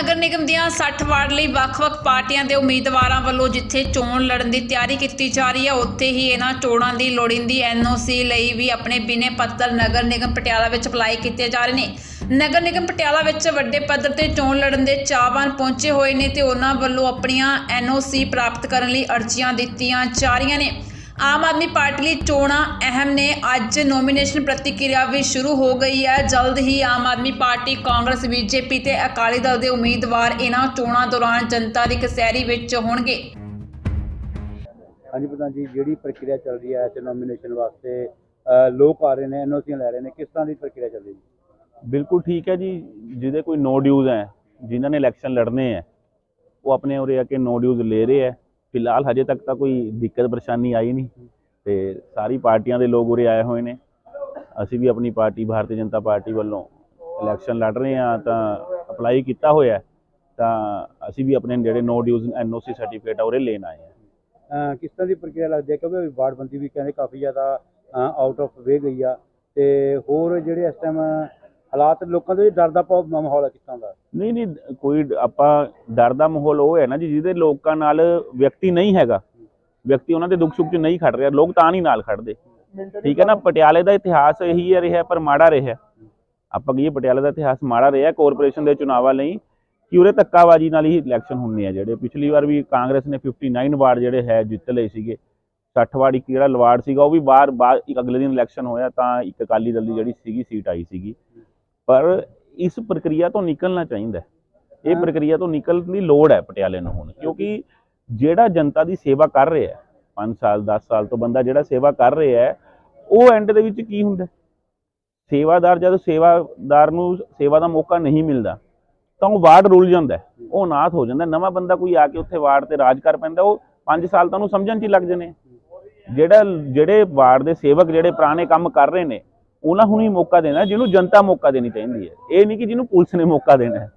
ਨਗਰ ਨਿਗਮ ਦੀਆਂ 60 ਵਾਰਡ ਲਈ ਵੱਖ-ਵੱਖ ਪਾਰਟੀਆਂ ਦੇ ਉਮੀਦਵਾਰਾਂ ਵੱਲੋਂ ਜਿੱਥੇ ਚੋਣ ਲੜਨ ਦੀ ਤਿਆਰੀ ਕੀਤੀ ਜਾ ਰਹੀ ਹੈ, ਉੱਥੇ ਹੀ ਇਹਨਾਂ ਚੋਣਾਂ ਦੀ ਲੋੜੀਂਦੀ ਐਨਓਸੀ ਲਈ ਵੀ ਆਪਣੇ ਬਿਨੇ ਪੱਤਰ ਨਗਰ ਨਿਗਮ ਪਟਿਆਲਾ ਵਿੱਚ ਅਪਲਾਈ ਕੀਤੇ ਜਾ ਰਹੇ ਨੇ। ਨਗਰ ਨਿਗਮ ਪਟਿਆਲਾ ਵਿੱਚ ਵੱਡੇ ਪੱਧਰ ਤੇ ਚੋਣ ਲੜਨ ਦੇ ਚਾਹਵਾਨ ਪਹੁੰਚੇ ਹੋਏ ਨੇ ਤੇ ਉਹਨਾਂ ਵੱਲੋਂ ਆਪਣੀਆਂ ਐਨਓਸੀ ਪ੍ਰਾਪਤ ਕਰਨ ਲਈ ਅਰਜ਼ੀਆਂ ਦਿੱਤੀਆਂ ਜਾ ਰਹੀਆਂ ਨੇ। ਆਮ ਆਦਮੀ ਪਾਰਟੀ ਲਈ ਚੋਣਾਂ ਅਹਿਮ ਨੇ। ਅੱਜ ਨੋਮੀਨੇਸ਼ਨ ਪ੍ਰਤੀਕਿਰਿਆ ਵੀ ਸ਼ੁਰੂ ਹੋ ਗਈ ਹੈ। ਜਲਦ ਹੀ ਆਮ ਆਦਮੀ ਪਾਰਟੀ ਕਾਂਗਰਸ ਬੀਜੇਪੀ ਤੇ ਅਕਾਲੀ ਦਲ ਦੇ ਉਮੀਦਵਾਰ ਇਹਨਾਂ ਚੋਣਾਂ ਦੌਰਾਨ ਜਨਤਾ ਦੀ ਕਸਹਿਰੀ ਵਿੱਚ ਹੋਣਗੇ। ਹਾਂਜੀ ਪ੍ਰਧਾਨ ਜੀ ਜਿਹੜੀ ਪ੍ਰਕਿਰਿਆ ਚੱਲ ਰਹੀ ਹੈ ਤੇ ਨੋਮੀਨੇਸ਼ਨ ਵਾਸਤੇ ਲੋਕ ਆ ਰਹੇ ਨੇ ਐਨਓਸੀਆਂ ਲੈ ਰਹੇ ਨੇ। ਕਿਸ ਤਰ੍ਹਾਂ ਦੀ ਪ੍ਰਕਿਰਿਆ ਚੱਲ ਰਹੀ ਹੈ ਬਿਲਕੁਲ ਠੀਕ ਹੈ ਜੀ। ਜਿਹਦੇ ਕੋਈ ਨੋ ਡਿਊਜ਼ ਹੈ ਜਿਨ੍ਹਾਂ ਨੇ ਇਲੈਕਸ਼ਨ ਲੜਨੇ ਹੈ ਉਹ ਆਪਣੇ ਉਰੇ ਆ ਕੇ ਨੋ ਡਿਊਜ਼ ਲੈ ਰਹੇ ਹੈ। ਫਿਲਹਾਲ ਹਜੇ ਤੱਕ ਤਾਂ ਕੋਈ ਦਿੱਕਤ ਪਰੇਸ਼ਾਨੀ ਆਈ ਨਹੀਂ ਤੇ ਸਾਰੀ ਪਾਰਟੀਆਂ ਦੇ ਲੋਕ ਉਰੇ ਆਏ ਹੋਏ ਨੇ। ਅਸੀਂ ਵੀ ਆਪਣੀ ਪਾਰਟੀ, ਭਾਰਤੀ ਜਨਤਾ ਪਾਰਟੀ ਵੱਲੋਂ ਇਲੈਕਸ਼ਨ ਲੜ ਰਹੇ ਹਾਂ ਤਾਂ ਅਪਲਾਈ ਕੀਤਾ ਹੋਇਆ ਤਾਂ ਅਸੀਂ ਵੀ ਆਪਣੇ ਜਿਹੜੇ ਨੋ ਡਿਊਜ਼ ਐਨਓਸੀ ਸਰਟੀਫਿਕੇਟ ਆ ਉਰੇ ਲੈਣ ਆਏ ਹਾਂ। ਕਿਸ ਤਰ੍ਹਾਂ ਦੀ ਪ੍ਰਕਿਰਿਆ ਲੱਗਦੀ ਹੈ? ਕਿਉਂਕਿ ਵਾਰਡਬੰਦੀ ਵੀ ਕਹਿੰਦੇ ਕਾਫੀ ਜ਼ਿਆਦਾ ਆਊਟ ਆਫ ਵੇ ਗਈ ਆ ਤੇ ਹੋਰ ਜਿਹੜੇ ਇਸ ਟਾਈਮ ਹਾਲਾਤ ਲੋਕਾਂ ਦੇ ਡਰ ਦਾ ਭਾਵ ਮਾਹੌਲ ਹੈ ਕਿਸ ਦਾ ਨਹੀਂ ਨਹੀਂ, ਕੋਈ ਆਪਾਂ ਡਰ ਦਾ ਮਾਹੌਲ ਉਹ ਹੈ ਨਾ ਜੀ, ਜਿਹਦੇ ਲੋਕਾਂ ਨਾਲ ਵਿਅਕਤੀ ਨਹੀਂ ਹੈਗਾ। ਵਿਅਕਤੀ ਉਹਨਾਂ ਦੇ ਦੁੱਖ ਸੁੱਖ 'ਚ ਨਹੀਂ ਖੜ ਰਿਹਾ, ਲੋਕ ਤਾਂ ਨਹੀਂ ਨਾਲ ਖੜਦੇ। ਠੀਕ ਹੈ ਨਾ, ਪਟਿਆਲੇ ਦਾ ਇਤਿਹਾਸ ਇਹੀ ਹੈ ਰਿਹਾ, ਪਰ ਮਾੜਾ ਰਿਹਾ। ਆਪਾਂ ਕਹੀਏ ਪਟਿਆਲੇ ਦਾ ਇਤਿਹਾਸ ਮਾੜਾ ਰਿਹਾ ਕਾਰਪੋਰੇਸ਼ਨ ਦੇ ਚੁਣਾਵਾਂ ਲਈ ਕਿ ਉਰੇ ਧੱਕਾਬਾਜੀ ਨਾਲ ਹੀ ਇਲੈਕਸ਼ਨ ਹੁੰਦੇ ਆ ਜਿਹੜੇ। ਪਿਛਲੀ ਵਾਰ ਵੀ ਕਾਂਗਰਸ ਨੇ 59 ਵਾਰਡ ਜਿਹੜੇ ਹੈ, ਜਿੱਤ ਲਏ ਸੀਗੇ। 60 ਵਾਰਡ, ਇੱਕ ਜਿਹੜਾ ਲਵਾਰਡ ਸੀਗਾ, ਉਹ ਵੀ ਬਾਹਰ ਬਾਅਦ ਇੱਕ ਅਗਲੇ ਦਿਨ ਇਲੈਕਸ਼ਨ ਹੋਇਆ, ਤਾਂ ਇੱਕ ਅਕਾਲੀ ਦਲ ਦੀ ਜਿਹੜੀ ਸੀਗੀ ਸੀਟ ਆਈ ਸੀਗੀ। ਪਰ ਇਸ ਪ੍ਰਕਿਰਿਆ ਤੋਂ ਨਿਕਲਣਾ ਚਾਹੀਦਾ। ਇਹ। ਪ੍ਰਕਿਰਿਆ ਤੋਂ ਨਿਕਲਣ ਦੀ ਲੋੜ ਹੈ ਪਟਿਆਲੇ ਨੂੰ ਹੁਣ ਕਿਉਂਕਿ ਜਿਹੜਾ ਜਨਤਾ ਦੀ ਸੇਵਾ ਕਰ ਰਿਹਾ ਹੈ 5 ਸਾਲ 10 ਸਾਲ ਤੋਂ ਬੰਦਾ ਜਿਹੜਾ ਸੇਵਾ ਕਰ ਰਿਹਾ ਹੈ ਉਹ ਐਂਡ ਦੇ ਵਿੱਚ ਕੀ ਹੁੰਦਾ? ਸੇਵਾਦਾਰ ਜਦੋਂ ਸੇਵਾਦਾਰ ਨੂੰ ਸੇਵਾ ਦਾ ਮੌਕਾ ਨਹੀਂ ਮਿਲਦਾ ਤਾਂ ਉਹ ਵਾਰਡ ਰੁਲ ਜਾਂਦਾ ਉਹ ਅਨਾਥ ਹੋ ਜਾਂਦਾ। ਨਵਾਂ ਬੰਦਾ ਕੋਈ ਆ ਕੇ ਉੱਥੇ ਵਾਰਡ ਤੇ ਰਾਜ ਕਰ ਪੈਂਦਾ ਉਹ 5 ਸਾਲ ਤਾਂ ਉਹਨੂੰ ਸਮਝਣ 'ਚ ਹੀ ਲੱਗ ਜਣੇ ਜਿਹੜਾ ਜਿਹੜੇ ਵਾਰਡ ਦੇ ਸੇਵਕ ਜਿਹੜੇ ਪੁਰਾਣੇ ਕੰਮ ਕਰ ਰਹੇ ਨੇ ਉਹਨਾਂ ਨੂੰ ਹੀ ਮੌਕਾ ਦੇਣਾ ਜਿਹਨੂੰ ਜਨਤਾ ਮੌਕਾ ਦੇਣੀ ਚਾਹੀਦੀ ਹੈ। ਇਹ ਨਹੀਂ ਕਿ ਜਿਹਨੂੰ ਪੁਲਿਸ ਨੇ ਮੌਕਾ ਦੇਣਾ ਹੈ।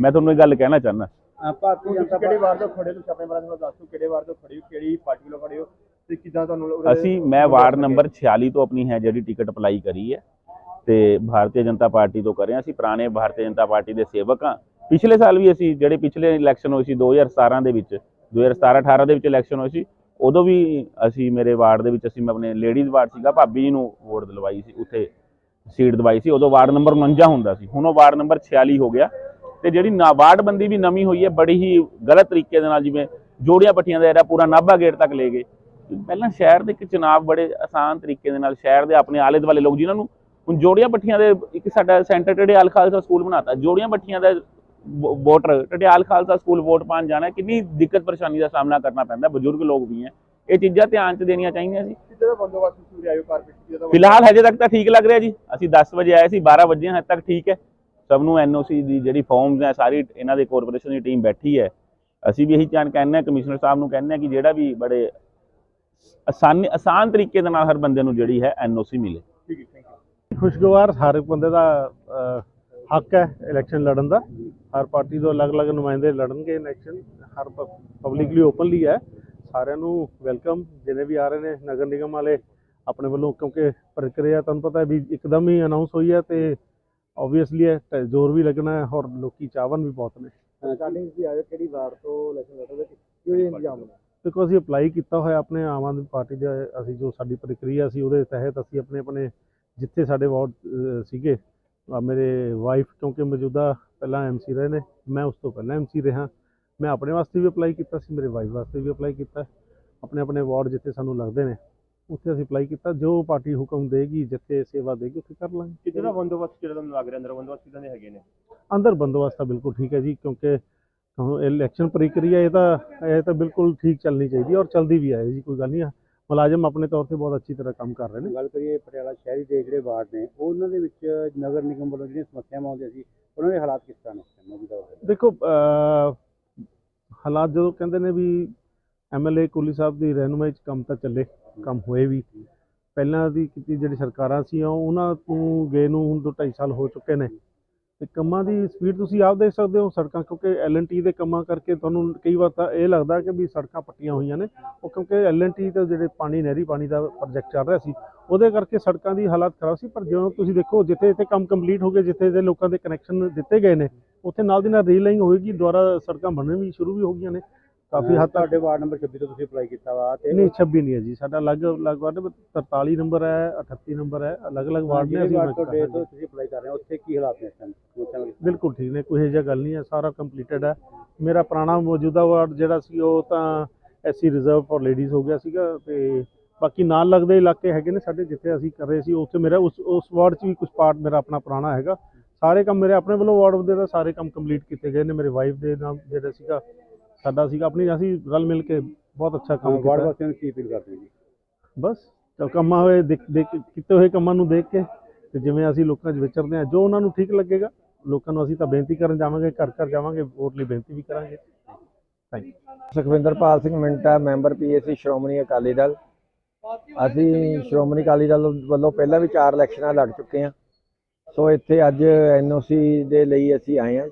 ਮੈਂ ਤੁਹਾਨੂੰ ਇਹ ਗੱਲ ਕਹਿਣਾ ਚਾਹੁੰਦਾ। ਅ, ਭਾਰਤੀ ਜਨਤਾ ਕਿਹੜੇ ਪਾਰਟੀ ਵਾਰ ਤੋਂ ਖੜੇ ਹੋ? ਤੁਸੀਂ ਆਪਣੇ ਬਾਰੇ ਦੱਸ ਦਿਓ ਕਿਹੜੇ ਵਾਰ ਤੋਂ ਖੜੇ ਹੋ? ਕਿਹੜੀ ਪਾਰਟੀ ਵੱਲੋਂ ਖੜੇ ਹੋ? ਤੇ ਕਿੱਦਾਂ ਤੁਹਾਨੂੰ ਉਰੇ- ਅਸੀਂ ਮੈਂ ਵਾਰਡ ਨੰਬਰ 46 ਤੋਂ ਆਪਣੀ ਹੈ ਜਿਹੜੀ ਟਿਕਟ ਅਪਲਾਈ ਕਰੀ ਹੈ। ਤੇ ਭਾਰਤੀ ਜਨਤਾ ਪਾਰਟੀ ਤੋਂ ਕਰਿਆ। ਅਸੀਂ ਪੁਰਾਣੇ ਭਾਰਤੀ ਜਨਤਾ ਪਾਰਟੀ ਦੇ ਸੇਵਕ ਹਾਂ। ਪਿਛਲੇ ਸਾਲ ਵੀ ਅਸੀਂ ਜਿਹੜੇ ਪਿਛਲੇ ਇਲੈਕਸ਼ਨ ਹੋਏ ਸੀ 2017 ਦੇ ਵਿੱਚ 2017 18 ਦੇ ਵਿੱਚ ਇਲੈਕਸ਼ਨ ਹੋਈ ਸੀ ਉਦੋਂ ਵੀ ਅਸੀਂ ਮੇਰੇ ਵਾਰਡ ਦੇ ਵਿੱਚ ਅਸੀਂ ਮੈਂ ਆਪਣੇ ਲੇਡੀਜ਼ ਵਾਰਡ ਸੀਗਾ, ਭਾਬੀ ਜੀ ਨੂੰ ਵੋਟ ਦਿਲਵਾਈ ਸੀ, ਉੱਥੇ ਸੀਟ ਦਵਾਈ ਸੀ, ਉਦੋਂ ਵਾਰਡ ਨੰਬਰ 49 ਹੁੰਦਾ ਸੀ, ਹੁਣ ਉਹ ਵਾਰਡ ਨੰਬਰ 46 ਹੋ ਗਿਆ ਤੇ ਜਿਹੜੀ ਨਾ ਵਾਰਡ ਵੀ ਨਵੀਂ ਹੋਈ ਹੈ, ਬੜੀ ਹੀ ਗਲਤ ਤਰੀਕੇ ਦੇ ਨਾਲ ਜਿਵੇਂ ਜੋੜੀਆਂ ਪੱਟੀਆਂ ਦਾ era ਪੂਰਾ ਨਾਭਾ ਗੇਟ ਤੱਕ ਲੈ ਗਏ। ਪਹਿਲਾਂ ਸ਼ਹਿਰ ਦੇ ਇੱਕ ਚੁਣਾਵ ਬੜੇ ਆਸਾਨ ਤਰੀਕੇ ਦੇ ਨਾਲ ਸ਼ਹਿਰ ਦੇ ਆਪਣੇ ਆਲੇ ਦੁਆਲੇ ਲੋਕ ਜਿਨ੍ਹਾਂ ਨੂੰ ਹੁਣ ਜੋੜੀਆਂ ਪੱਟੀਆਂ ਦੇ ਇੱਕ ਸਾਡਾ ਸੈਂਟਰ ਟੇੜੇ ਅਲ ਖਾਲਸਾ ਸਕੂਲ ਬਣਾਤਾ, ਜੋੜੀਆਂ ਪੱਟੀਆਂ ਦਾ voter Tarhiyal Khalsa school vote ਪਾਉਣ ਜਾਣਾ ਕਿੰਨੀ ਦਿੱਕਤ ਪਰੇਸ਼ਾਨੀ ਦਾ ਸਾਹਮਣਾ ਕਰਨਾ ਪੈਂਦਾ ਬਜ਼ੁਰਗ ਲੋਕ ਵੀ ਹੈ ਇਹ ਚੀਜ਼ਾਂ ਧਿਆਨ 'ਚ ਦੇਣੀਆਂ ਚਾਹੀਦੀਆਂ ਸੀ ਫਿਲਹਾਲ ਹਜੇ ਤੱਕ ਤਾਂ ਠੀਕ ਲੱਗ ਰਿਹਾ ਜੀ। ਅਸੀਂ 10 ਵਜੇ ਆਏ ਸੀ 12 ਵਜੇ ਹਜੇ ਤੱਕ ਠੀਕ ਹੈ ਸਭ ਨੂੰ ਐਨਓਸੀ ਦੀ ਜਿਹੜੀ ਫਾਰਮਸ ਹੈ ਸਾਰੀ ਇਹਨਾਂ ਦੇ ਕਾਰਪੋਰੇਸ਼ਨ ਦੀ ਟੀਮ ਬੈਠੀ ਹੈ ਅਸੀਂ ਵੀ ਇਹੀ ਚਾਹਨ ਕਹਿੰਦੇ ਹਾਂ ਕਮਿਸ਼ਨਰ ਸਾਹਿਬ ਨੂੰ ਕਹਿੰਦੇ ਹਾਂ ਕਿ ਜਿਹੜਾ ਵੀ ਬੜੇ ਆਸਾਨ ਆਸਾਨ ਤਰੀਕੇ ਦੇ ਨਾਲ ਹਰ ਬੰਦੇ ਨੂੰ ਜਿਹੜੀ ਹੈ ਐਨਓਸੀ ਮਿਲੇ। ਠੀਕ ਹੈ ਥੈਂਕ ਯੂ ਖੁਸ਼ਗਵਾਰ ਹਰ ਬੰਦੇ ਦਾ ਹੱਕ ਹੈ ਇਲੈਕਸ਼ਨ ਲੜਨ ਦਾ। ਹਰ ਪਾਰਟੀ ਤੋਂ ਅਲੱਗ-ਅਲੱਗ ਨੁਮਾਇੰਦੇ ਲੜਨਗੇ ਇਲੈਕਸ਼ਨ ਹਰ ਪਬਲਿਕਲੀ ਓਪਨਲੀ ਹੈ। ਸਾਰਿਆਂ ਨੂੰ ਵੈਲਕਮ ਜਿਹਨੇ ਵੀ ਆ ਰਹੇ ਨੇ ਨਗਰ ਨਿਗਮ ਵਾਲੇ ਆਪਣੇ ਵੱਲੋਂ ਕਿਉਂਕਿ ਪ੍ਰਕਿਰਿਆ ਤੁਹਾਨੂੰ ਪਤਾ ਹੈ ਵੀ ਇੱਕਦਮ ਹੀ ਅਨਾਉਂਸ ਹੋਈ ਹੈ ਤੇ ਆਬਵੀਅਸਲੀ ਹੈ ਤੇ ਜ਼ੋਰ ਵੀ ਲੱਗਣਾ ਹੈ ਔਰ ਲੋਕੀ ਚਾਹਵਨ ਵੀ ਬਹੁਤ ਨੇ। ਸਟਾਰਟਿੰਗ ਆਏ ਹੋ ਕਿਹੜੀ ਵਾਰ ਤੋਂ ਇਲੈਕਸ਼ਨ ਲੜ ਰਹੇ ਕਿਹੜੇ ਇੰਤਜ਼ਾਮ ਨੇ ਦੇਖੋ ਅਸੀਂ ਅਪਲਾਈ ਕੀਤਾ ਹੋਇਆ ਆਪਣੇ ਆਮ ਆਦਮੀ ਪਾਰਟੀ ਦੇ ਅਸੀਂ ਜੋ ਸਾਡੀ ਪ੍ਰਕਿਰਿਆ ਸੀ ਉਹਦੇ ਤਹਿਤ ਅਸੀਂ ਆਪਣੇ ਆਪਣੇ ਜਿੱਥੇ ਸਾਡੇ ਵਾਰਡ ਸੀਗੇ ਮੇਰੇ ਵਾਈਫ ਕਿਉਂਕਿ ਮੌਜੂਦਾ ਪਹਿਲਾਂ ਐਮਸੀ ਰਹੇ ਨੇ ਮੈਂ ਉਸ ਤੋਂ ਪਹਿਲਾਂ ਐਮਸੀ ਰਿਹਾ। ਮੈਂ ਆਪਣੇ ਵਾਸਤੇ ਵੀ ਅਪਲਾਈ ਕੀਤਾ ਸੀ ਮੇਰੇ ਵਾਈਫ ਵਾਸਤੇ ਵੀ ਅਪਲਾਈ ਕੀਤਾ। ਆਪਣੇ ਆਪਣੇ ਵਾਰਡ ਜਿੱਥੇ ਸਾਨੂੰ ਲੱਗਦੇ ਨੇ ਉੱਥੇ ਅਸੀਂ ਅਪਲਾਈ ਕੀਤਾ। ਜੋ ਪਾਰਟੀ ਹੁਕਮ ਦੇਗੀ ਜਿੱਥੇ ਸੇਵਾ ਦੇਗੀ ਉੱਥੇ ਕਰ ਲਾਂਗੇ। ਕਿੱਦਾਂ ਦਾ ਬੰਦੋਬਸਤ ਜਿਹੜਾ ਤੁਹਾਨੂੰ ਲੱਗ ਰਿਹਾ? ਅੰਦਰ ਬੰਦੋਬਸਤ ਕਿੱਦਾਂ ਦੇ ਹੈਗੇ ਨੇ? ਅੰਦਰ ਬੰਦੋਬਸਤ ਤਾਂ ਬਿਲਕੁਲ ਠੀਕ ਹੈ ਜੀ ਕਿਉਂਕਿ ਇਲੈਕਸ਼ਨ ਪ੍ਰਕਿਰਿਆ ਇਹ ਤਾਂ ਇਹ ਤਾਂ ਬਿਲਕੁਲ ਠੀਕ ਚੱਲਣੀ ਚਾਹੀਦੀ ਔਰ ਚੱਲਦੀ ਵੀ ਹੈ ਜੀ ਕੋਈ ਗੱਲ ਨਹੀਂ ਮੁਲਾਜ਼ਮ ਆਪਣੇ ਤੌਰ ਤੇ ਬਹੁਤ ਅੱਛੀ ਤਰ੍ਹਾਂ ਕੰਮ ਕਰ ਰਹੇ ਨੇ। ਗੱਲ ਕਰੀਏ ਪਟਿਆਲਾ ਸ਼ਹਿਰੀ ਦੇ ਜਿਹੜੇ ਵਾਰਡ ਨੇ ਉਹਨਾਂ ਦੇ ਵਿੱਚ ਨਗਰ ਨਿਗਮ ਵੱਲੋਂ ਜਿਹੜੀਆਂ ਸਮੱਸਿਆਵਾਂ ਆਉਂਦੀਆਂ ਸੀ ਉਹਨਾਂ ਦੇ ਹਾਲਾਤ ਕਿਸ ਤਰ੍ਹਾਂ ਨੇ? ਮੌਜੂਦਾ? ਦੇਖੋ ਹਾਲਾਤ ਜਦੋਂ ਕਹਿੰਦੇ ਨੇ ਵੀ ਐਮਐਲਏ ਕੋਲੀ ਸਾਹਿਬ ਦੀ ਰਹਿਨੁਮਾਈ ਚ ਕੰਮ ਤਾਂ ਚੱਲੇ ਕੰਮ ਹੋਏ ਵੀ। ਪਹਿਲਾਂ ਦੀ ਕੀਤੀ ਜਿਹੜੀ ਸਰਕਾਰਾਂ ਸੀ ਉਹਨਾਂ ਤੋਂ ਗਏ ਨੂੰ ਹੁਣ ਤੋਂ 2.5 ਸਾਲ ਹੋ ਚੁੱਕੇ ਨੇ। ਤੇ ਕੰਮਾਂ ਦੀ ਸਪੀਡ ਤੁਸੀਂ ਆਪ ਦੇਖ ਸਕਦੇ ਹੋ ਸੜਕਾਂ, ਕਿਉਂਕਿ ਐਲਐਨਟੀ ਦੇ ਕੰਮਾਂ ਕਰਕੇ ਤੁਹਾਨੂੰ ਕਈ ਵਾਰ ਤਾਂ ਇਹ ਲੱਗਦਾ ਕਿ ਵੀ ਸੜਕਾਂ ਪੱਟੀਆਂ ਹੋਈਆਂ ਨੇ। ਉਹ ਕਿਉਂਕਿ ਐਲਐਨਟੀ ਤੇ ਜਿਹੜੇ ਪਾਣੀ, ਨਹਿਰੀ ਪਾਣੀ ਦਾ ਪ੍ਰੋਜੈਕਟ ਚੱਲ ਰਿਹਾ ਸੀ, ਉਹਦੇ ਕਰਕੇ ਸੜਕਾਂ ਦੀ ਹਾਲਤ ਖਰਾਬ ਸੀ। ਪਰ ਜਦੋਂ ਤੁਸੀਂ ਦੇਖੋ, ਜਿੱਥੇ ਜਿੱਥੇ ਕੰਮ ਕੰਪਲੀਟ ਹੋ ਗਏ, ਜਿੱਥੇ ਦੇ ਲੋਕਾਂ ਦੇ ਕਨੈਕਸ਼ਨ ਦਿੱਤੇ ਗਏ ਨੇ, ਉੱਥੇ ਨਾਲ ਦੀ ਨਾਲ ਰੀਲਾਈਨ ਹੋਏਗੀ, ਦੁਆਰਾ ਸੜਕਾਂ ਬਣਨ ਵੀ ਸ਼ੁਰੂ ਵੀ ਹੋ ਗਈਆਂ ਨੇ। ਕਾਫੀ ਹੱਦ ਤੱਕ ਤੁਹਾਡੇ ਵਾਰਡ ਨੰਬਰ 26 ਤੋਂ ਤੁਸੀਂ ਅਪਲਾਈ ਕੀਤਾ ਵਾ ਤੇ ਨਹੀਂ 26 ਨਹੀਂ ਹੈ ਜੀ ਸਾਡਾ ਅਲੱਗ ਅਲੱਗ ਵਾਰਡ 43 ਨੰਬਰ ਹੈ 38 ਨੰਬਰ ਹੈ ਅਲੱਗ-ਅਲੱਗ ਵਾਰਡ ਨੇ ਅਸੀਂ ਵਾਰਡ ਤੋਂ ਤੁਸੀਂ ਅਪਲਾਈ ਕਰ ਰਹੇ ਹੋ ਉੱਥੇ ਕੀ ਹਾਲਾਤ ਨੇ ਇਸ ਟਾਈਮ। ਬਿਲਕੁਲ ਠੀਕ ਨੇ ਕੋਈ ਜਿਹਾ ਗੱਲ ਨਹੀਂ ਹੈ ਸਾਰਾ ਕੰਪਲੀਟਡ ਹੈ। ਮੇਰਾ ਪੁਰਾਣਾ ਮੌਜੂਦਾ ਵਾਰਡ ਜਿਹੜਾ ਸੀ ਉਹ ਤਾਂ ਐਸਸੀ ਰਿਜ਼ਰਵ ਫॉर ਲੇਡੀਜ਼ ਹੋ ਗਿਆ ਸੀਗਾ ਤੇ ਬਾਕੀ ਨਾਲ ਲੱਗਦੇ ਇਲਾਕੇ ਹੈਗੇ ਨੇ ਸਾਡੇ ਜਿੱਥੇ ਅਸੀਂ ਕਰ ਰਹੇ ਸੀ ਉੱਥੇ ਮੇਰਾ ਉਸ ਉਸ ਵਾਰਡ 'ਚ ਵੀ ਕੁਝ ਪਾਰਟ ਮੇਰਾ ਆਪਣਾ ਪੁਰਾਣਾ ਹੈਗਾ। ਸਾਰੇ ਕੰਮ ਮੇਰੇ ਆਪਣੇ ਵੱਲੋਂ ਵਾਰਡ ਦੇ ਤਾਂ ਸਾਰੇ ਕੰਮ ਕੰਪਲੀਟ ਕੀਤੇ ਗਏ ਨੇ ਮੇਰੇ ਵਾਈਫ ਦੇ ਨਾਲ ਜਿਹੜਾ ਸੀਗਾ ਸਾਡਾ ਸੀਗਾ ਆਪਣੀ ਅਸੀਂ ਰਲ ਮਿਲ ਕੇ ਬਹੁਤ ਅੱਛਾ ਕੰਮ ਵਾਰਡ ਕੀਤਾ ਵਾਸੀਆਂ ਨੂੰ ਕੀ ਅਪੀਲ ਕਰਦੇ ਹੋ ਜੀ? ਬਸ ਤਾਂ ਕੰਮਾਂ ਹੋਏ ਦੇਖ ਦੇਖ ਕੀਤੇ ਹੋਏ ਕੰਮਾਂ ਨੂੰ ਦੇਖ ਕੇ ਤੇ ਜਿਵੇਂ ਅਸੀਂ ਲੋਕਾਂ 'ਚ ਵਿਚਰਦੇ ਹਾਂ ਜੋ ਉਹਨਾਂ ਨੂੰ ਠੀਕ ਲੱਗੇਗਾ ਲੋਕਾਂ ਨੂੰ ਅਸੀਂ ਤਾਂ ਬੇਨਤੀ ਕਰਨ ਜਾਵਾਂਗੇ ਘਰ ਘਰ ਜਾਵਾਂਗੇ ਵੋਟ ਲਈ ਬੇਨਤੀ ਵੀ ਕਰਾਂਗੇ। Thank you Sukhwinderpal Singh Minta member PAC Shiromani Akali Dal. ਅਸੀਂ ਸ਼੍ਰੋਮਣੀ ਅਕਾਲੀ ਦਲ ਵੱਲੋਂ ਪਹਿਲਾਂ ਵੀ ਚਾਰ ਇਲੈਕਸ਼ਨਾਂ ਲੜ ਚੁੱਕੇ ਹਾਂ। ਸੋ ਇੱਥੇ ਅੱਜ ਐਨਓਸੀ ਦੇ ਲਈ ਅਸੀਂ ਆਏ ਹਾਂ।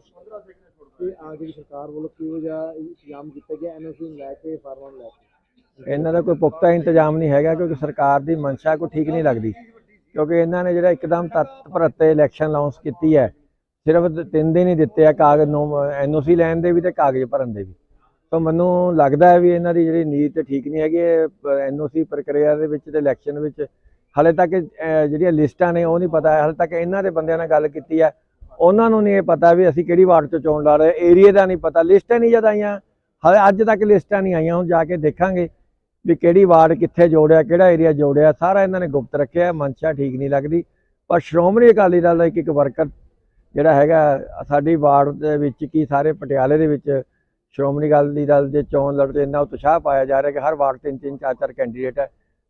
ਤੇ ਆ ਜਿਹੜੀ ਸਰਕਾਰ ਵੱਲੋਂ ਕਿਹੋ ਜਿਹਾ ਇੰਤਜ਼ਾਮ ਕੀਤਾ ਗਿਆ? ਐਨਓਸੀ ਨੂੰ ਲੈ ਕੇ, ਫਾਰਮਾਂ ਨੂੰ ਲੈ ਕੇ। ਇਹਨਾਂ ਦਾ ਕੋਈ ਪੁਖਤਾ ਇੰਤਜ਼ਾਮ ਨਹੀਂ ਹੈਗਾ ਕਿਉਂਕਿ ਸਰਕਾਰ ਦੀ ਮਨਸ਼ਾ ਕੋਈ ਠੀਕ ਨਹੀਂ ਲੱਗਦੀ। ਕਿਉਂਕਿ ਇਹਨਾਂ ਨੇ ਜਿਹੜਾ ਇੱਕਦਮ ਤੱਤ ਭਰਤੇ ਇਲੈਕਸ਼ਨ ਲਾਂਚ ਕੀਤੀ ਹੈ, ਸਿਰਫ ਤਿੰਨ ਦਿਨ ਹੀ ਦਿੱਤੇ ਆ ਕਾਗਜ਼ ਨੂੰ ਐਨਓਸੀ ਲੈਣ ਦੇ ਵੀ ਤੇ ਕਾਗਜ਼ ਭਰਨ ਦੇ ਵੀ। ਸੋ ਮੈਨੂੰ ਲੱਗਦਾ ਹੈ ਵੀ ਇਹਨਾਂ ਦੀ ਜਿਹੜੀ ਨੀਤ ਠੀਕ ਨਹੀਂ ਹੈਗੀ ਐਨਓਸੀ ਪ੍ਰਕਿਰਿਆ ਦੇ ਵਿੱਚ ਤੇ ਇਲੈਕਸ਼ਨ ਵਿੱਚ, ਹਾਲੇ ਤੱਕ ਜਿਹੜੀਆਂ ਲਿਸਟਾਂ ਨੇ ਉਹ ਨਹੀਂ ਪਤਾ, ਹਾਲੇ ਤੱਕ ਇਹਨਾਂ ਦੇ ਬੰਦਿਆਂ ਨਾਲ ਗੱਲ ਕੀਤੀ ਹੈ। ਉਹਨਾਂ ਨੂੰ ਨਹੀਂ ਇਹ ਪਤਾ ਵੀ ਅਸੀਂ ਕਿਹੜੀ ਵਾਰਡ 'ਚ ਚੋਣ ਲੜ ਰਹੇ ਏਰੀਆ ਦਾ ਨਹੀਂ ਪਤਾ ਲਿਸਟਾਂ ਨਹੀਂ ਜਦ ਆਈਆਂ। ਹਾਲੇ ਅੱਜ ਤੱਕ ਲਿਸਟਾਂ ਨਹੀਂ ਆਈਆਂ ਹੁਣ ਜਾ ਕੇ ਦੇਖਾਂਗੇ ਵੀ ਕਿਹੜੀ ਵਾਰਡ ਕਿੱਥੇ ਜੋੜਿਆ ਕਿਹੜਾ ਏਰੀਆ ਜੋੜਿਆ। ਸਾਰਾ ਇਹਨਾਂ ਨੇ ਗੁਪਤ ਰੱਖਿਆ ਹੈ, ਮਨਸ਼ਾ ਠੀਕ ਨਹੀਂ ਲੱਗਦੀ। ਪਰ ਸ਼੍ਰੋਮਣੀ ਅਕਾਲੀ ਦਲ ਦਾ ਇੱਕ ਇੱਕ ਵਰਕਰ ਜਿਹੜਾ ਹੈਗਾ ਸਾਡੀ ਵਾਰਡ ਦੇ ਵਿੱਚ ਕੀ ਸਾਰੇ ਪਟਿਆਲੇ ਦੇ ਵਿੱਚ ਸ਼੍ਰੋਮਣੀ ਅਕਾਲੀ ਦਲ ਦੇ ਚੋਣ ਲੜਦੇ ਇੰਨਾ ਉਤਸ਼ਾਹ ਪਾਇਆ ਜਾ ਰਿਹਾ ਕਿ ਹਰ ਵਾਰਡ ਤਿੰਨ ਤਿੰਨ ਚਾਰ ਚਾਰ ਕੈਂਡੀਡੇਟ ਹੈ।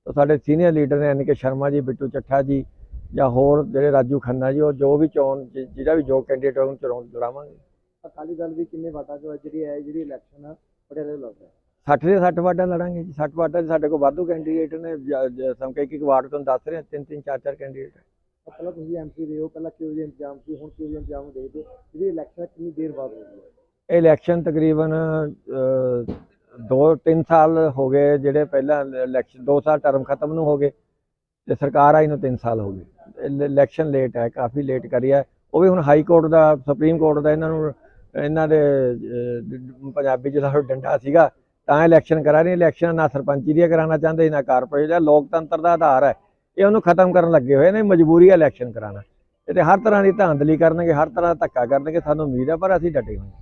ਤਾਂ ਸਾਡੇ ਸੀਨੀਅਰ ਲੀਡਰ ਨੇ ਯਾਨੀ ਕਿ ਸ਼ਰਮਾ ਜੀ ਬਿੱਟੂ ਚੱਠਾ ਜੀ ਜਾਂ ਹੋਰ ਜਿਹੜੇ ਰਾਜੂ ਖੰਨਾ ਜੀ ਉਹ ਜੋ ਵੀ ਚੋਣ ਜਿਹੜਾ ਵੀ ਜੋ ਕੈਂਡੀਡੇਟ ਉਹਨੂੰ ਚੋਣ ਲੜਾਵਾਂਗੇ ਅਕਾਲੀ ਦਲ ਵੀ ਕਿੰਨੇ ਵਾਟਾਂ ਤੋਂ ਜਿਹੜੀ ਹੈ ਜਿਹੜੀ ਇਲੈਕਸ਼ਨ ਪਟਿਆਲੇ ਲੜ ਰਿਹਾ 60 ਦੇ 60 ਵਾਰਡਾਂ ਲੜਾਂਗੇ ਜੀ 60 ਵਾਰਡਾਂ 'ਚ ਸਾਡੇ ਕੋਲ ਵਾਧੂ ਕੈਂਡੀਡੇਟ ਨੇ ਸਮਕੇ ਇੱਕ ਇੱਕ ਵਾਰਡ ਤੋਂ ਦੱਸ ਰਹੇ ਤਿੰਨ ਤਿੰਨ ਚਾਰ ਚਾਰ ਕੈਂਡੀਡੇਟ ਪਹਿਲਾਂ ਤੁਸੀਂ ਐਮਪੀ ਰਹੇ ਹੋ ਪਹਿਲਾਂ ਕਿਹੋ ਜਿਹਾ ਇੰਤਜ਼ਾਮ ਸੀ ਹੁਣ ਕਿਹੋ ਜਿਹਾ ਇੰਤਜ਼ਾਮ ਦੇਖਦੇ ਜਿਹੜੀ ਇਲੈਕਸ਼ਨ ਕਿੰਨੀ ਦੇਰ ਬਾਅਦ ਹੋਈ ਹੈ ਇਹ ਇਲੈਕਸ਼ਨ ਤਕਰੀਬਨ 2-3 ਸਾਲ ਹੋ ਗਏ ਜਿਹੜੇ ਪਹਿਲਾਂ ਇਲੈਕਸ਼ਨ 2 ਸਾਲ ਟਰਮ ਖਤਮ ਨੂੰ ਹੋ ਗਏ ਤੇ ਸਰਕਾਰ ਆਈ ਨੂੰ 3 ਸਾਲ ਹੋ ਗਏ। ਇਲੈਕਸ਼ਨ ਲੇਟ ਹੈ, ਕਾਫੀ ਲੇਟ ਕਰੀ ਹੈ। ਉਹ ਵੀ ਹੁਣ ਹਾਈ ਕੋਰਟ ਦਾ ਸੁਪਰੀਮ ਕੋਰਟ ਦਾ ਇਹਨਾਂ ਨੂੰ, ਇਹਨਾਂ ਦੇ ਪੰਜਾਬੀ ਚ ਦਾ ਡੰਡਾ ਸੀਗਾ। ਤਾਂ ਇਲੈਕਸ਼ਨ ਕਰਾ ਰਹੇ ਇਲੈਕਸ਼ਨ ਨਾ ਸਰਪੰਚੀ ਦੀਆਂ ਕਰਾਉਣਾ ਚਾਹੁੰਦੇ, ਨਾ ਕਾਰਪੋਰੇਟ ਦਾ, ਲੋਕਤੰਤਰ ਦਾ ਆਧਾਰ ਹੈ। ਇਹ ਉਹਨੂੰ ਖਤਮ ਕਰਨ ਲੱਗੇ ਹੋਏ ਨੇ, ਮਜਬੂਰੀ ਹੈ ਇਲੈਕਸ਼ਨ ਕਰਾਉਣਾ। ਇਹ ਤੇ ਹਰ ਤਰ੍ਹਾਂ ਦੀ ਧਾਂਦਲੀ ਕਰਨਗੇ, ਹਰ ਤਰ੍ਹਾਂ ਦਾ ਧੱਕਾ ਕਰਨਗੇ, ਸਾਨੂੰ ਉਮੀਦ ਹੈ, ਪਰ ਅਸੀਂ ਡਟੇ ਹੋਏ